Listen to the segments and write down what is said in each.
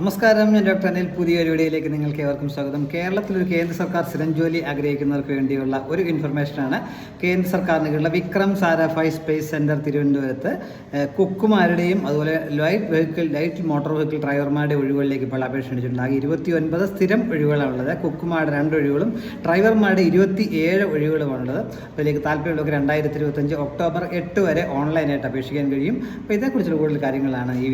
നമസ്കാരം ഞാൻ ഡോക്ടർ അനിൽ പുതിയൊരു വീഡിയോയിലേക്ക് നിങ്ങൾക്ക് ഏവർക്കും സ്വാഗതം. കേരളത്തിൽ ഒരു കേന്ദ്ര സർക്കാർ സ്ഥിരം ജോലി ആഗ്രഹിക്കുന്നവർക്ക് വേണ്ടിയുള്ള ഒരു ഇൻഫർമേഷനാണ് കേന്ദ്ര സർക്കാരിന് കീഴിലുള്ള വിക്രം സാരാഫായ് സ്പേസ് സെന്റർ തിരുവനന്തപുരത്ത് കുക്കുമാരുടെയും അതുപോലെ light vehicle light motor vehicle ഡ്രൈവർമാരുടെ ഒഴിവുകളിലേക്ക് ഇപ്പോൾ അപേക്ഷ ക്ഷണിച്ചിട്ടുണ്ട് ആകെ ഇരുപത്തി ഒൻപത് സ്ഥിരം ഒഴിവുകളാണ് ഉള്ളത്. കുക്കുമാരുടെ രണ്ട് ഒഴിവുകളും ഡ്രൈവർമാരുടെ ഇരുപത്തി ഏഴ് ഒഴിവുകളുമാണുള്ളത്. അപ്പോൾ ഇതിലേക്ക് താല്പര്യമുള്ളവർക്ക് രണ്ടായിരത്തി ഇരുപത്തഞ്ച് ഒക്ടോബർ എട്ട് വരെ ഓൺലൈനായിട്ട് അപേക്ഷിക്കാൻ കഴിയും. അപ്പോൾ ഇതേക്കുറിച്ചുള്ള കൂടുതൽ കാര്യങ്ങളാണ് ഈ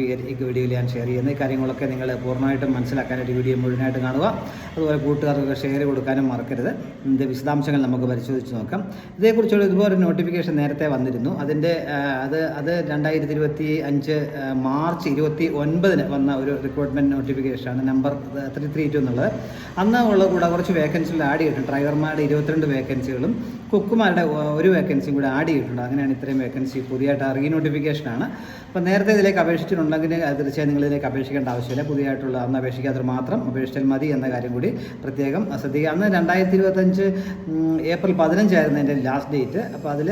വീഡിയോയിൽ ഞാൻ ഷെയർ ചെയ്യുന്നത്. ഈ കാര്യങ്ങളൊക്കെ നിങ്ങൾ പൂർണമായിട്ടും മനസ്സിലാക്കാനായിട്ട് വീഡിയോ മുഴുവനായിട്ട് കാണുക. അതുപോലെ കൂട്ടുകാർക്ക് ഷെയർ കൊടുക്കാനും മറക്കരുത്. ഇതിന്റെ വിശദാംശങ്ങൾ നമുക്ക് പരിശോധിച്ച് നോക്കാം. ഇതേക്കുറിച്ചുള്ള ഇതുപോലെ നോട്ടിഫിക്കേഷൻ നേരത്തെ വന്നിരുന്നു. അതിന്റെ അത് അത് രണ്ടായിരത്തി ഇരുപത്തി അഞ്ച് മാർച്ച് ഇരുപത്തി ഒൻപതിന് വന്ന ഒരു റിക്രൂട്ട്മെന്റ് നോട്ടിഫിക്കേഷനാണ് നമ്പർ ത്രീ ത്രീ ടു എന്നുള്ളത്. അന്ന് ഉള്ള കൂടെ കുറച്ച് വേക്കൻസികൾ ആഡ് ചെയ്തിട്ടുണ്ട്. ഡ്രൈവർമാരുടെ ഇരുപത്തിരണ്ട് വേക്കൻസികളും കുക്കുമാരുടെ ഒരു വേക്കൻസിയും കൂടെ ആഡ് ചെയ്തിട്ടുണ്ട്. അങ്ങനെയാണ് ഇത്രയും വേക്കൻസി പുതിയതായിട്ട് നോട്ടിഫിക്കേഷനാണ് അപ്പോൾ നേരത്തെ ഇതിലേക്ക് അപേക്ഷിച്ചിട്ടുണ്ടെങ്കിൽ തീർച്ചയായും നിങ്ങൾ ഇതിലേക്ക് അപേക്ഷിക്കേണ്ട ആവശ്യമില്ല. പുതിയതായിട്ടുള്ള അന്ന് അപേക്ഷിക്കാത്ത മാത്രം അപേക്ഷിച്ചാൽ മതി എന്ന കാര്യം കൂടി പ്രത്യേകം ശ്രദ്ധിക്കുക. അന്ന് രണ്ടായിരത്തി ഇരുപത്തഞ്ച് ഏപ്രിൽ പതിനഞ്ചായിരുന്നു എന്റെ ലാസ്റ്റ് ഡേറ്റ് അപ്പോൾ അതിൽ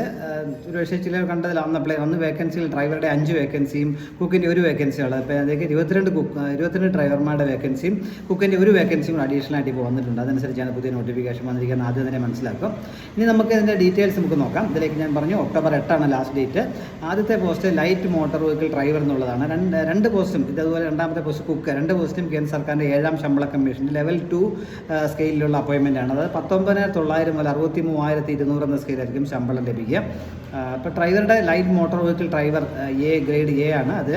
ഒരു പക്ഷേ ചിലർ കണ്ടതിൽ അന്ന് അപ്ലൈ അന്ന് വേക്കൻസിയിൽ ഡ്രൈവറുടെ അഞ്ച് വേക്കൻസിയും കുക്കിന്റെ ഒരു വേക്കൻസിയാണ് അപ്പോൾ അതിലേക്ക് ഇരുപത്തിരണ്ട് കുക്ക് ഇരുപത്തിരണ്ട് ഡ്രൈവർമാരുടെ വേക്കൻസിയും കുക്കിന്റെ ഒരു വേക്കൻസിയും അഡീഷണൽ ആയിട്ട് ഇപ്പോൾ വന്നിട്ടുണ്ട്. അതനുസരിച്ചാണ് പുതിയ നോട്ടിഫിക്കേഷൻ വന്നിരിക്കുന്നത്. ആദ്യം തന്നെ മനസ്സിലാക്കും. ഇനി നമുക്ക് ഇതിന്റെ ഡീറ്റെയിൽസ് നമുക്ക് നോക്കാം. ഇതിലേക്ക് ഞാൻ പറഞ്ഞു ഒക്ടോബർ എട്ടാണ് ലാസ്റ്റ് ഡേറ്റ് ആദ്യത്തെ post light motor vehicle driver എന്നുള്ളതാണ്. രണ്ട് രണ്ട് പോസ്റ്റും ഇതേപോലെ രണ്ടാമത്തെ പോസ്റ്റ് കുക്ക് രണ്ട് പോസ്റ്റും കേന്ദ്ര സർക്കാരിന്റെ ഏഴാം ശമ്പള കമ്മീഷൻ. ലെവൽ ടു അപ്പോയിൻമെന്റ് ആണ്. അത് പത്തൊമ്പതിനായിരത്തി തൊള്ളായിരം മുതൽ അറുപത്തി മൂവായിരത്തി ഇരുന്നൂറ് എന്ന സ്കെയിലായിരിക്കും ശമ്പളം ലഭിക്കുക. ഇപ്പോൾ ഡ്രൈവറുടെ light motor vehicle driver A grade A ആണ്. അത്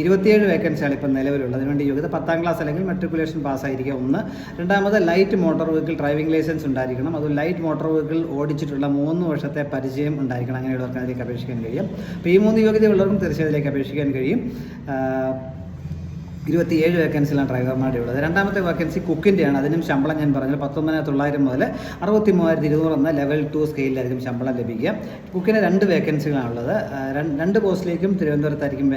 ഇരുപത്തിയേഴ് വേക്കൻസിയാണ് ഇപ്പം നിലവിലുള്ളത്. അതിനുവേണ്ടി യോഗ്യത പത്താം ക്ലാസ് അല്ലെങ്കിൽ മെട്രിക്കുലേഷൻ പാസ്സായിരിക്കുക ഒന്ന്. രണ്ടാമത് light motor vehicle driving licence ഉണ്ടായിരിക്കണം. അത് ലൈറ്റ് മോട്ടോർ വെഹിക്കിൾ ഓടിച്ചിട്ടുള്ള മൂന്ന് വർഷത്തെ പരിചയം ഉണ്ടായിരിക്കണം. അങ്ങനെയുള്ളവർക്ക് അതിലേക്ക് അപേക്ഷിക്കാൻ കഴിയും. അപ്പോൾ ഈ മൂന്ന് യോഗ്യതയുള്ളവർക്കും തീർച്ചയായും അതിലേക്ക് അപേക്ഷിക്കാൻ കഴിയും. ഇരുപത്തിയേഴ് വേക്കൻസിലാണ് ഡ്രൈവർമാരുടെ ഉള്ളത് രണ്ടാമത്തെ വേക്കൻസി കുക്കിന്റെയാണ് അതിനും ശമ്പളം ഞാൻ പറഞ്ഞത് പത്തൊമ്പതിനായിരത്തി തൊള്ളായിരം മുതൽ അറുപത്തി മൂവായിരത്തി ഇരുന്നൂറ് എന്ന ലെവൽ ടു സ്കെയിലായിരിക്കും ശമ്പളം ലഭിക്കുക. കുക്കിന് രണ്ട് വേക്കൻസികളാണുള്ളത് രണ്ട് പോസ്റ്റിലേക്കും തിരുവനന്തപുരത്തായിരിക്കും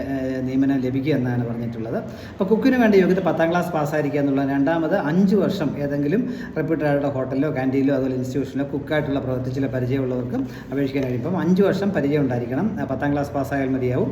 നിയമനം ലഭിക്കുക എന്നാണ് പറഞ്ഞിട്ടുള്ളത്. അപ്പോൾ കുക്കിന് വേണ്ട യോഗ്യത പത്താം ക്ലാസ് പാസ്സായിരിക്കുക എന്നുള്ളത് രണ്ടാമത് അഞ്ച് വർഷം ഏതെങ്കിലും റെപ്യൂട്ടഡ് ഹോട്ടലിലോ ക്യാന്റീനിലോ അതുപോലെ ഇൻസ്റ്റിറ്റ്യൂഷനിലോ കുക്കായിട്ടുള്ള ചില പരിചയമുള്ളവർക്കും അപേക്ഷിക്കാൻ കഴിയും. ഇപ്പം അഞ്ച് വർഷം പരിചയം ഉണ്ടായിരിക്കണം. പത്താം ക്ലാസ് പാസ്സായാൽ മതിയാവും.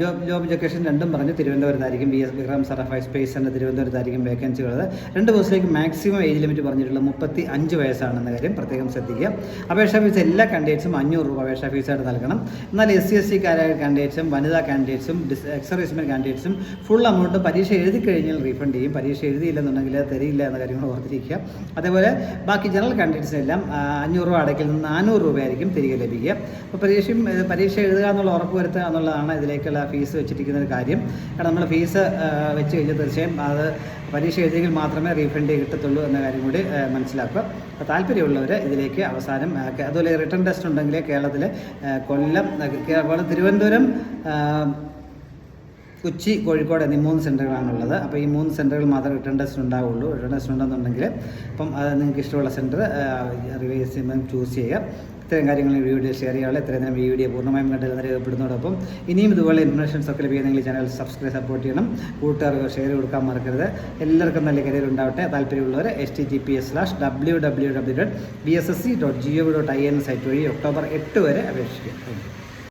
ജോബ് ജോബ് ലൊക്കേഷൻ രണ്ടും പറഞ്ഞ് തിരുവനന്തപുരത്തായിരിക്കും B S Vikram Sarabhai space എന്ന തിരുവനന്തപുരത്തായിരിക്കും വേക്കൻസി ഉള്ളത് രണ്ട് ബസ്സിലേക്ക് മാക്സിമം ഏജ് ലിമിറ്റ് പറഞ്ഞിട്ടുള്ള മുപ്പത്തി അഞ്ച് വയസ്സാണെന്ന കാര്യം പ്രത്യേകം ശ്രദ്ധിക്കുക. അപേക്ഷാ ഫീസ് എല്ലാ കാൻഡിഡേറ്റ്സും അഞ്ഞൂറ് രൂപ അപേക്ഷാ ഫീസായിട്ട് നൽകണം. എന്നാൽ എസ് സി എസ് സി കാരായ കാൻഡിഡേറ്റ്സും വനിതാ കാൻഡിഡേറ്റ്സും ഡിസ് എക്സർവീസ്മെൻ കാൻഡിഡേറ്റ്സും ഫുൾ എമൗണ്ട് പരീക്ഷ എഴുതി കഴിഞ്ഞാൽ റീഫണ്ട് ചെയ്യും. പരീക്ഷ എഴുതിയില്ലെന്നുണ്ടെങ്കിൽ തരില്ല എന്ന കാര്യങ്ങൾ ഓർത്തിരിക്കുക. അതേപോലെ ബാക്കി ജനറൽ കാൻഡിഡേറ്റ്സിനെല്ലാം അഞ്ഞൂറ് രൂപ അടയ്ക്കിൽ നിന്ന് നാനൂറ് രൂപയായിരിക്കും തിരികെ ലഭിക്കുക. അപ്പോൾ പരീക്ഷയും പരീക്ഷ എഴുതുക എന്നുള്ള ഉറപ്പ് വരുത്തുക എന്നുള്ളതാണ് ഇതിലേക്കുള്ള ഫീസ് വെച്ചിരിക്കുന്ന ഒരു കാര്യം. കാരണം നമ്മൾ ഫീസ് വെച്ച് കഴിഞ്ഞാൽ തീർച്ചയായും അത് പരീക്ഷ എഴുതിയെങ്കിൽ മാത്രമേ റീഫണ്ട് കിട്ടത്തുള്ളൂ എന്ന കാര്യം കൂടി മനസ്സിലാക്കുക. അപ്പോൾ താല്പര്യമുള്ളവർ ഇതിലേക്ക് അവസാനം അതുപോലെ റിട്ടേൺ ടെസ്റ്റ് ഉണ്ടെങ്കിൽ കേരളത്തിൽ കൊല്ലം കേരളം തിരുവനന്തപുരം കൊച്ചി കോഴിക്കോട് എന്നീ മൂന്ന് സെന്ററുകളാണുള്ളത് അപ്പോൾ ഈ മൂന്ന് സെന്ററുകൾ മാത്രമേ റിട്ടേൺ ടെസ്റ്റ് ഉണ്ടാവുള്ളൂ റിട്ടേൺ ടെസ്റ്റ് ഉണ്ടെന്നുണ്ടെങ്കിൽ അപ്പം അത് നിങ്ങൾക്ക് ഇഷ്ടമുള്ള സെന്റർ റിവൈസ് ചെയ്യുമ്പോൾ ചൂസ് ചെയ്യുക. ഇത്തരം കാര്യങ്ങൾ ഈ വീഡിയോ ഷെയർ ചെയ്യാനുള്ള ഇത്രയും നേരം ഈ വീഡിയോ പൂർണമായും കണ്ടത് രേഖപ്പെടുന്നതോടൊപ്പം ഇനിയും ഇതുപോലെ ഇൻഫർമേഷൻസ് ഒക്കെ ലഭിക്കുന്നെങ്കിൽ ചാനൽ സബ്സ്ക്രൈബ് സപ്പോർട്ട് ചെയ്യണം. കൂട്ടുകാർക്ക് ഷെയർ കൊടുക്കാൻ മറക്കരുത്. എല്ലാവർക്കും നല്ല കരിയർ ഉണ്ടാവട്ടെ. താല്പര്യമുള്ളവർ H T G P S slash W W W dot B S S C dot G O dot I N site വഴി ഒക്ടോബർ എട്ട് വരെ അപേക്ഷിക്കുക.